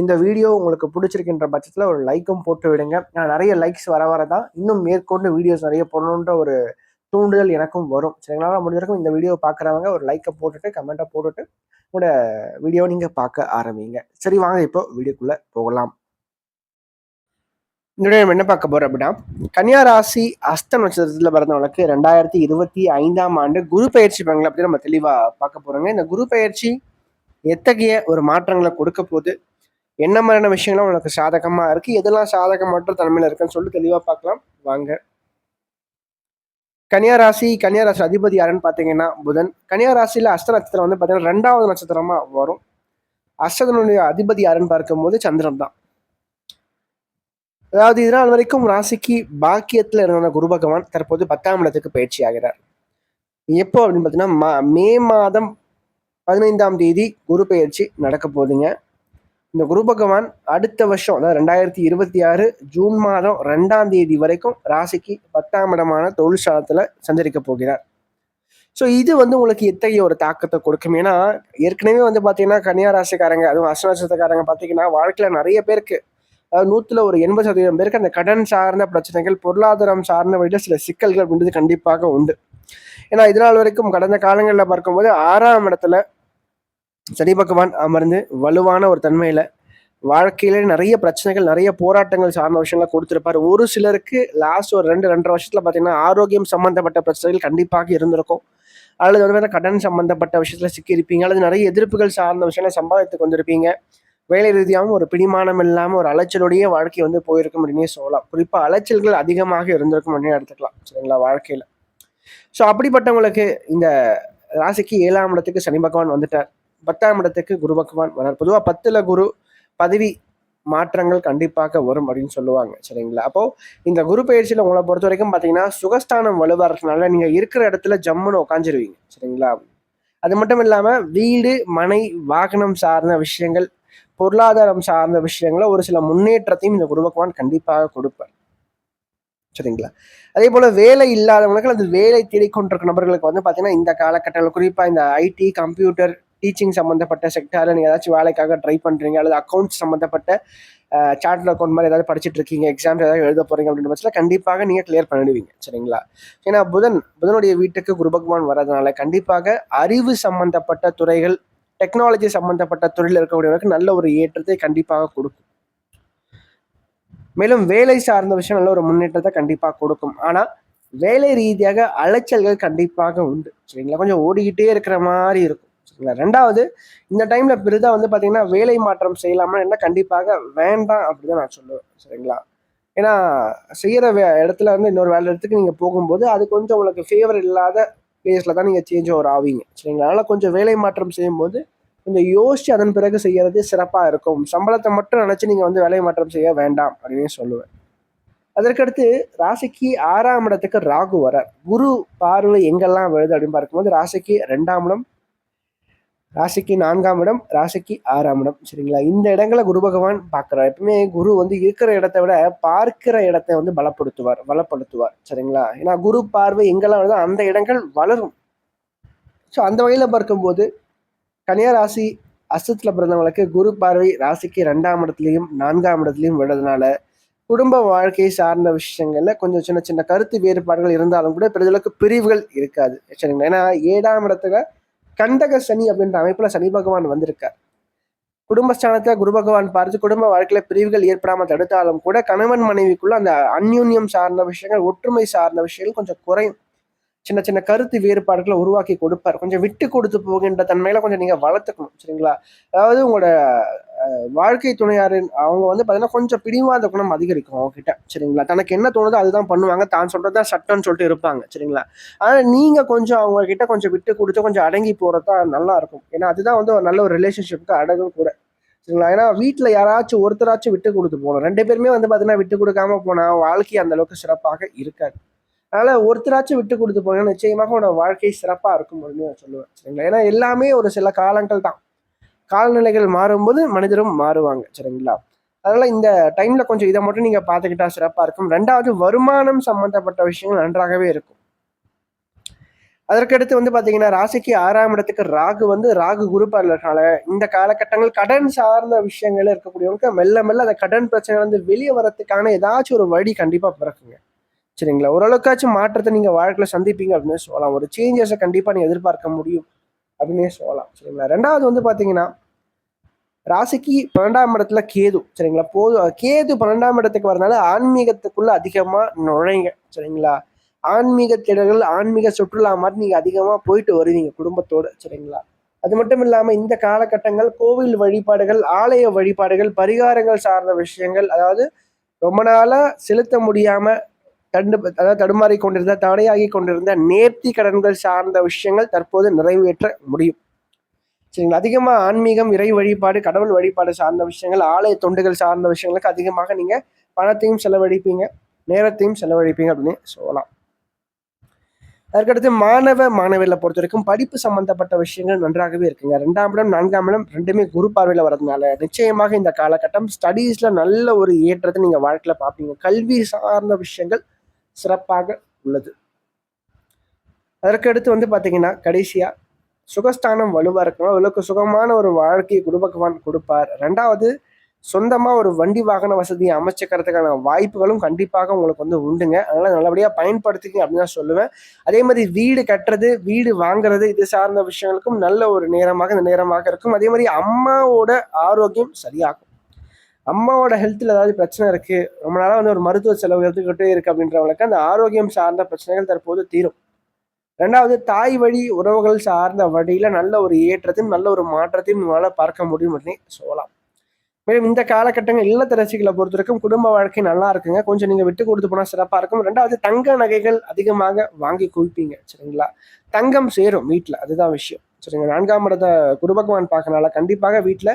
இந்த வீடியோ உங்களுக்கு பிடிச்சிருக்கின்ற பட்சத்தில் ஒரு லைக்கும் போட்டு விடுங்க. நான் நிறைய லைக்ஸ் வர வர தான் இன்னும் மேற்கொண்டு வீடியோஸ் நிறைய போடணுன்ற ஒரு தூண்டுதல் எனக்கும் வரும். சரிங்களா? முடிஞ்ச வரைக்கும் இந்த வீடியோ பார்க்குறவங்க ஒரு லைக்கை போட்டுட்டு கமெண்ட்டை போட்டுட்டு உங்களோட வீடியோ நீங்கள் பார்க்க ஆரம்பிங்க. சரி வாங்க இப்போ வீடியோக்குள்ளே போகலாம். இன்னொரு நம்ம என்ன பார்க்க போகிறோம் அப்படின்னா கன்னியா ராசி அஸ்த நட்சத்திரத்தில் பிறந்தவங்களுக்கு ரெண்டாயிரத்தி இருபத்தி ஐந்தாம் ஆண்டு குரு பயிற்சி பலன்களை பற்றி நம்ம தெளிவாக பார்க்க போகிறோங்க இந்த குரு பயிற்சி எத்தகைய ஒரு மாற்றங்களை கொடுக்க போகுது? என்ன மாதிரியான விஷயங்கள்லாம் உனக்கு சாதகமாக இருக்கு? எதெல்லாம் சாதகமற்ற தன்மையில் இருக்குன்னு சொல்லி தெளிவாக பார்க்கலாம். வாங்க. கன்னியா ராசி கன்னியா ராசி அதிபதி யாருன்னு பார்த்தீங்கன்னா புதன். கன்னியா ராசியில அஸ்த நட்சத்திரம் வந்து பார்த்தீங்கன்னா ரெண்டாவது நட்சத்திரமா வரும். அஸ்தனுடைய அதிபதி யாருன்னு பார்க்கும்போது சந்திரன் தான். அதாவது இதனால் வரைக்கும் ராசிக்கு பாக்கியத்தில் இருந்த குரு பகவான் தற்போது பத்தாம் இடத்துக்கு பயிற்சி ஆகிறார். எப்போ அப்படின்னு பார்த்தீங்கன்னா மா- மே மாதம் பதினைந்தாம் தேதி குரு பயிற்சி நடக்க போகுதுங்க. இந்த குரு பகவான் அடுத்த வருஷம் அதாவது ரெண்டாயிரத்தி இருபத்தி ஆறு ஜூன் மாதம் ரெண்டாம் தேதி வரைக்கும் ராசிக்கு பத்தாம் இடமான தொழிற்சாலத்தில் சஞ்சரிக்க போகிறார். ஸோ இது வந்து உங்களுக்கு எத்தகைய ஒரு தாக்கத்தை கொடுக்கும்? ஏன்னா ஏற்கனவே வந்து பார்த்தீங்கன்னா கன்னியா ராசிக்காரங்க அதுவும் அஸ்வநட்சத்திரக்காரங்க பார்த்தீங்கன்னா வாழ்க்கையில் நிறைய பேருக்கு அதாவது நூத்துல ஒரு எண்பது சதவீதம் பேருக்கு அந்த கடன் சார்ந்த பிரச்சனைகள் பொருளாதாரம் சார்ந்த வழியில் சில சிக்கல்கள் அப்படின்றது கண்டிப்பாக உண்டு. ஏன்னா இதனால் வரைக்கும் கடந்த காலங்களில் பார்க்கும்போது ஆறாம் இடத்துல சனி பகவான் அமர்ந்து வலுவான ஒரு தன்மையில வாழ்க்கையில நிறைய பிரச்சனைகள் நிறைய போராட்டங்கள் சார்ந்த விஷயங்களை கொடுத்துருப்பாரு. ஒரு சிலருக்கு லாஸ்ட் ஒரு ரெண்டு ரெண்டரை வருஷத்துல பாத்தீங்கன்னா ஆரோக்கியம் சம்பந்தப்பட்ட பிரச்சனைகள் கண்டிப்பாக இருந்திருக்கும். அல்லது வந்து கடன் சம்பந்தப்பட்ட விஷயத்துல சிக்கியிருப்பீங்க. அல்லது நிறைய எதிர்ப்புகள் சார்ந்த விஷயங்களை சம்பாதித்து கொண்டிருப்பீங்க. வேலை ரீதியாகவும் ஒரு பிடிமானம் இல்லாமல் ஒரு அலைச்சலுடைய வாழ்க்கை வந்து போயிருக்கும் அப்படின்னே சொல்லலாம். குறிப்பாக அலைச்சல்கள் அதிகமாக இருந்திருக்கும் அப்படின்னு எடுத்துக்கலாம். சரிங்களா? வாழ்க்கையில். ஸோ அப்படிப்பட்டவங்களுக்கு இந்த ராசிக்கு ஏழாம் இடத்துக்கு சனி பகவான் வந்துட்டார். பத்தாம் இடத்துக்கு குரு பகவான் வரார் பொதுவாக பத்துல குரு பதவி மாற்றங்கள் கண்டிப்பாக வரும் அப்படின்னு சொல்லுவாங்க சரிங்களா? அப்போ இந்த குரு பயிற்சியில உங்களை பொறுத்த வரைக்கும் பார்த்தீங்கன்னா சுகஸ்தானம் வலுவா நீங்கள் நீங்க இருக்கிற இடத்துல ஜம்முன்னு உட்காந்துருவீங்க சரிங்களா? அது மட்டும் இல்லாம வீடு மனை வாகனம் சார்ந்த விஷயங்கள் பொருளாதாரம் சார்ந்த விஷயங்கள ஒரு சில முன்னேற்றத்தையும் இந்த குரு பகவான் கண்டிப்பாக கொடுப்பார் சரிங்களா? அதே போல வேலை இல்லாதவங்களுக்கு அது வேலை தேடிக்கொண்டிருக்க நபர்களுக்கு வந்து பார்த்தீங்கன்னா இந்த காலகட்டத்தில் குறிப்பா இந்த ஐடி கம்ப்யூட்டர் டீச்சிங் சம்மந்தப்பட்ட செக்டாரில் நீங்கள் ஏதாச்சும் வேலைக்காக ட்ரை பண்ணுறீங்க அல்லது அக்கௌண்ட்ஸ் சம்மந்தப்பட்ட சார்ட்டர் அக்கௌண்ட் மாதிரி ஏதாவது படிச்சுட்டு இருக்கீங்க எக்ஸாம்ஸ் ஏதாவது எழுத போகிறீங்க அப்படின்ற பட்சத்தில் கண்டிப்பாக நீங்கள் கிளியர் பண்ணிடுவீங்க சரிங்களா? ஏன்னா புதன் புதனுடைய வீட்டுக்கு குருபகவான் வர்றதுனால கண்டிப்பாக அறிவு சம்மந்தப்பட்ட துறைகள் டெக்னாலஜி சம்மந்தப்பட்ட துறையில் இருக்கக்கூடியவருக்கு நல்ல ஒரு ஏற்றத்தை கண்டிப்பாக கொடுக்கும். மேலும் வேலை சார்ந்த விஷயம் நல்ல ஒரு முன்னேற்றத்தை கண்டிப்பாக கொடுக்கும். ஆனால் வேலை ரீதியாக அலைச்சல்கள் கண்டிப்பாக உண்டு சரிங்களா? கொஞ்சம் ஓடிக்கிட்டே இருக்கிற மாதிரி இருக்கும். சரிங்களா ரெண்டாவது இந்த டைம்ல பெரிதா வந்து பார்த்தீங்கன்னா வேலை மாற்றம் செய்யலாமா என்ன? கண்டிப்பாக வேண்டாம் அப்படின்னு நான் சொல்லுவேன். சரிங்களா? ஏன்னா செய்கிற வே இடத்துல வந்து இன்னொரு வேலை இடத்துக்கு நீங்கள் போகும்போது அது கொஞ்சம் உங்களுக்கு ஃபேவர் இல்லாத பிளேஸில் தான் நீங்கள் சேஞ்ச் ஓவர் ஆவீங்க. சரிங்களா? அதனால் கொஞ்சம் வேலை மாற்றம் செய்யும்போது கொஞ்சம் யோசிச்சு அதன் பிறகு செய்யறது சிறப்பாக இருக்கும். சம்பளத்தை மட்டும் நினச்சி நீங்கள் வந்து வேலை மாற்றம் செய்ய வேண்டாம் அப்படின்னு சொல்லுவேன். அதற்கடுத்து ராசிக்கு ஆறாம் இடத்துக்கு ராகு வர குரு பார்வை எங்கெல்லாம் வருது அப்படின்னு பார்க்கும்போது ராசிக்கு ரெண்டாம் இடம் ராசிக்கு நான்காம் இடம் ராசிக்கு ஆறாம் இடம். சரிங்களா? இந்த இடங்களை குரு பகவான் பார்க்குறார். எப்பவுமே குரு வந்து இருக்கிற இடத்தை விட பார்க்கிற இடத்தை வந்து பலப்படுத்துவார் பலப்படுத்துவார் சரிங்களா? ஏன்னா குரு பார்வை எங்கெல்லாம் வருதோ அந்த இடங்கள் வளரும். ஸோ அந்த வகையில் பார்க்கும்போது கன்னியா ராசி அசத்தில் பிறந்தவங்களுக்கு குரு பார்வை ராசிக்கு ரெண்டாம் இடத்துலையும் நான்காம் இடத்துலையும் விடுறதுனால குடும்ப வாழ்க்கை சார்ந்த விஷயங்கள்ல கொஞ்சம் சின்ன சின்ன கருத்து வேறுபாடுகள் இருந்தாலும் கூட பெரிதளவுக்கு பிரிவுகள் இருக்காது. சரிங்களா? ஏன்னா ஏழாம் இடத்துல கண்டக சனி அப்படின்ற அமைப்புல சனி பகவான் வந்திருக்கார். குடும்பஸ்தானத்தை குரு பகவான் பார்த்து குடும்ப வாழ்க்கையில பிரிவுகள் ஏற்படாம தடுத்தாலும் கூட கணவன் மனைவிக்குள்ள அந்த அந்யூன்யம் சார்ந்த விஷயங்கள் ஒற்றுமை சார்ந்த விஷயங்கள் கொஞ்சம் குறையும். சின்ன சின்ன கருத்து வேறுபாடுகளை உருவாக்கி கொடுப்பார். கொஞ்சம் விட்டு கொடுத்து போகின்ற தன்மையில கொஞ்சம் நீங்க வளர்த்துக்கணும் சரிங்களா? அதாவது உங்களோட வாழ்க்கை துணையாரின் அவங்க வந்து பார்த்தீங்கன்னா கொஞ்சம் பிடிவாத குணம் அதிகரிக்கும் அவங்க கிட்ட சரிங்களா? தனக்கு என்ன தோணுதோ அதுதான் பண்ணுவாங்க. தான் சொல்றதுதான் சட்டம்னு சொல்லிட்டு இருப்பாங்க சரிங்களா? ஆனால் நீங்க கொஞ்சம் அவங்க கிட்ட கொஞ்சம் விட்டு கொடுத்து கொஞ்சம் அடங்கி போறதா நல்லா இருக்கும். ஏன்னா அதுதான் வந்து ஒரு நல்ல ஒரு ரிலேஷன்ஷிப்புக்கு அடகும் கூட சரிங்களா? ஏன்னா வீட்டில் யாராச்சும் ஒருத்தராச்சும் விட்டு கொடுத்து போகணும். ரெண்டு பேருமே வந்து பார்த்தீங்கன்னா விட்டு கொடுக்காம போனா வாழ்க்கை அந்த அளவுக்கு சிறப்பாக இருக்காது. அதனால ஒருத்தராச்சும் விட்டு கொடுத்து போங்க நிச்சயமாக உங்களோட வாழ்க்கை சிறப்பாக இருக்கும் அப்படின்னு நான் சொல்லுவேன் சரிங்களா? ஏன்னா எல்லாமே ஒரு சில காலங்கள் தான். காலநிலைகள் மாறும்போது மனிதரும் மாறுவாங்க சரிங்களா? அதனால இந்த டைம்ல கொஞ்சம் இதை மட்டும் நீங்க பார்த்துக்கிட்டா சிறப்பாக இருக்கும். ரெண்டாவது வருமானம் சம்பந்தப்பட்ட விஷயங்கள் நன்றாகவே இருக்கும். அதற்கடுத்து வந்து பார்த்தீங்கன்னா ராசிக்கு ஆறாம் இடத்துக்கு ராகு வந்து ராகு குரு இருக்கிறனால இந்த காலகட்டங்கள் கடன் சார்ந்த விஷயங்கள் இருக்கக்கூடியவங்க மெல்ல மெல்ல அந்த கடன் பிரச்சனை வந்து வெளியே வரதுக்கான ஏதாச்சும் ஒரு வழி கண்டிப்பாக பிறக்குங்க. சரிங்களா? ஓரளவுக்காச்சும் மாற்றத்தை நீங்கள் வாழ்க்கையில் சந்திப்பீங்க அப்படின்னு சொல்லலாம். ஒரு சேஞ்சஸை கண்டிப்பாக நீங்கள் எதிர்பார்க்க முடியும் அப்படின்னே சொல்லலாம். சரிங்களா? ரெண்டாவது வந்து பார்த்தீங்கன்னா ராசிக்கு பன்னெண்டாம் இடத்துல கேது. சரிங்களா? போது கேது பன்னெண்டாம் இடத்துக்கு வரனால ஆன்மீகத்துக்குள்ள அதிகமாக நுழைங்க. சரிங்களா? ஆன்மீக தேடல்கள் ஆன்மீக சுற்றுலா மாதிரி நீங்கள் அதிகமாக போயிட்டு வருவீங்க குடும்பத்தோடு. சரிங்களா? அது மட்டும் இல்லாமல் இந்த காலகட்டங்கள் கோவில் வழிபாடுகள் ஆலய வழிபாடுகள் பரிகாரங்கள் சார்ந்த விஷயங்கள் அதாவது ரொம்ப நாளாக செலுத்த முடியாமல் தண்டு அதாவது தடுமாறி கொண்டிருந்த தடையாகி கொண்டிருந்த நேர்த்தி கடன்கள் சார்ந்த விஷயங்கள் தற்போது நிறைவேற்ற முடியும். சரிங்களா? அதிகமாக ஆன்மீகம் இறை வழிபாடு கடவுள் வழிபாடு சார்ந்த விஷயங்கள் ஆலய தொண்டுகள் சார்ந்த விஷயங்களுக்கு அதிகமாக நீங்கள் பணத்தையும் செலவழிப்பீங்க நேரத்தையும் செலவழிப்பீங்க அப்படின்னு சொல்லலாம். அதற்கடுத்து மாணவ மாணவிகளை பொறுத்த வரைக்கும் படிப்பு சம்பந்தப்பட்ட விஷயங்கள் நன்றாகவே இருக்குங்க. ரெண்டாம் இடம் நான்காம் இடம் ரெண்டுமே குரு பார்வையில் வரதுனால நிச்சயமாக இந்த காலகட்டம் ஸ்டடீஸ்ல நல்ல ஒரு ஏற்றத்தை நீங்க வாழ்க்கையில பார்ப்பீங்க. கல்வி சார்ந்த விஷயங்கள் சிறப்பாக உள்ளது. அதற்கடுத்து வந்து பார்த்தீங்கன்னா கடைசியாக சுகஸ்தானம் வலுவாக இருக்கணும். அவளுக்கு சுகமான ஒரு வாழ்க்கையை குடும்பகவான் கொடுப்பார். ரெண்டாவது சொந்தமாக ஒரு வண்டி வாகன வசதியை அமைச்சுக்கிறதுக்கான வாய்ப்புகளும் கண்டிப்பாக உங்களுக்கு வந்து உண்டுங்க. அதனால் நல்லபடியாக பயன்படுத்திங்க அப்படின்னு தான் சொல்லுவேன். அதே மாதிரி வீடு கட்டுறது வீடு வாங்குறது இது சார்ந்த விஷயங்களுக்கும் நல்ல ஒரு நேரமாக இந்த நேரமாக இருக்கும். அதே மாதிரி அம்மாவோட ஆரோக்கியம் சரியாகும். அம்மாவோட ஹெல்த்தில் ஏதாவது பிரச்சனை இருக்கு ரொம்ப நாளாக வந்து ஒரு மருத்துவ செலவு எடுத்துக்கிட்டே இருக்கு அப்படின்றவங்களுக்கு அந்த ஆரோக்கியம் சார்ந்த பிரச்சனைகள் தற்போது தீரும். ரெண்டாவது தாய் வழி உறவுகள் சார்ந்த வழியில நல்ல ஒரு ஏற்றத்தையும் நல்ல ஒரு மாற்றத்தையும் உங்களால் பார்க்க முடியும் அப்படின்னு சொல்லலாம். மேலும் இந்த காலகட்டங்கள் இல்லத்தரசிகளை பொறுத்த வரைக்கும் குடும்ப வாழ்க்கை நல்லா இருக்குங்க. கொஞ்சம் நீங்க விட்டு கொடுத்து போனால் சிறப்பாக இருக்கும். ரெண்டாவது தங்க நகைகள் அதிகமாக வாங்கி குவிப்பீங்க சரிங்களா? தங்கம் சேரும் வீட்டில் அதுதான் விஷயம். சரிங்க நான்காம் இடத்த குரு பகவான் கண்டிப்பாக வீட்டில்